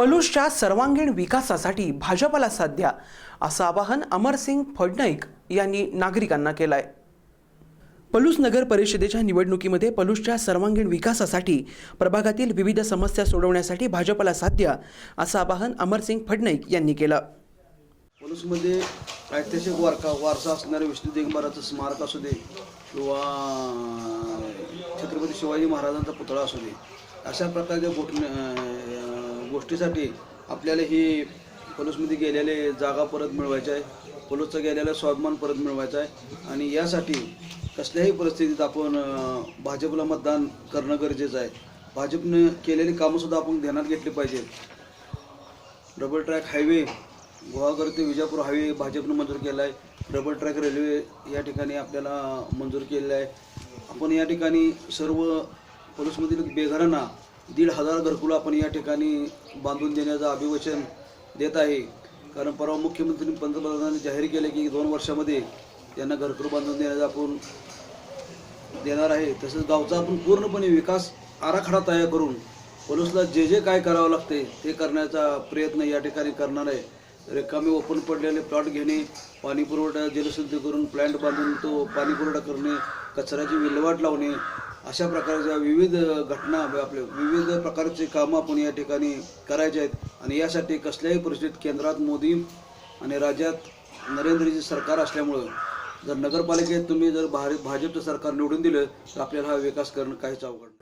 पलूसच्या सर्वांगीण विकासासाठी भाजपला साथ द्या असं आवाहन अमरसिंग फडनाईक यांनी नागरिकांना केलं आहे पलूस नगर परिषदेच्या निवडणुकीमध्ये पलूसच्या सर्वांगीण विकासासाठी प्रभागातील विविध समस्या सोडवण्यासाठी भाजपला साथ द्या असं आवाहन अमरसिंग फडनाईक यांनी केलं. पलूसमध्ये ऐतिहासिक वारका वारसा असणाऱ्या विष्णू दिगंबराचं स्मारक असू दे किंवा छत्रपती शिवाजी महाराजांचा पुतळा असू दे अशा प्रकारच्या गोष्टी गोष्टीसाठी आपल्याला ही पलूसमध्ये गेलेले जागा परत मिळवायची आहे. पोलीसचा गेलेला स्वाभिमान परत मिळवायचा आहे. आणि यासाठी कसल्याही परिस्थितीत आपण भाजपला मतदान करणं गरजेचं आहे. भाजपनं केलेली कामंसुद्धा आपण ध्यानात घेतली पाहिजेत. डबल ट्रॅक हायवे गोवाकर ते विजापूर हायवे भाजपनं मंजूर केला आहे. डबल ट्रॅक रेल्वे या ठिकाणी आपल्याला मंजूर केलेलं आहे. आपण या ठिकाणी सर्व पोलीसमधील बेघरांना दीड हजार घरकुलं आपण या ठिकाणी बांधून देण्याचं अभिवचन देत आहे. कारण परवा मुख्यमंत्री पंतप्रधानांनी जाहीर केले की दोन वर्षामध्ये त्यांना घरकुल बांधून देण्याचं आपण देणार आहे. तसंच गावचा आपण पूर्णपणे विकास आराखडा तयार करून पोलिसला जे जे काय करावं लागते ते करण्याचा प्रयत्न या ठिकाणी करणार आहे. रिकामे ओपन पडलेले प्लॉट घेणे पाणीपुरवठा जलशुद्धी करून प्लॅन्ट बांधून तो पाणीपुरवठा करणे कचऱ्याची विल्हेवाट लावणे अशा प्रकारच्या विविध घटना आपल्या विविध प्रकारचे कामं आपण या ठिकाणी करायचे आहेत. आणि यासाठी कसल्याही परिस्थितीत केंद्रात मोदी आणि राज्यात नरेंद्रजी सरकार असल्यामुळं जर नगरपालिकेत तुम्ही जर भारी भाजपचं सरकार निवडून दिलं तर आपल्याला हा विकास करणं काहीच अवघड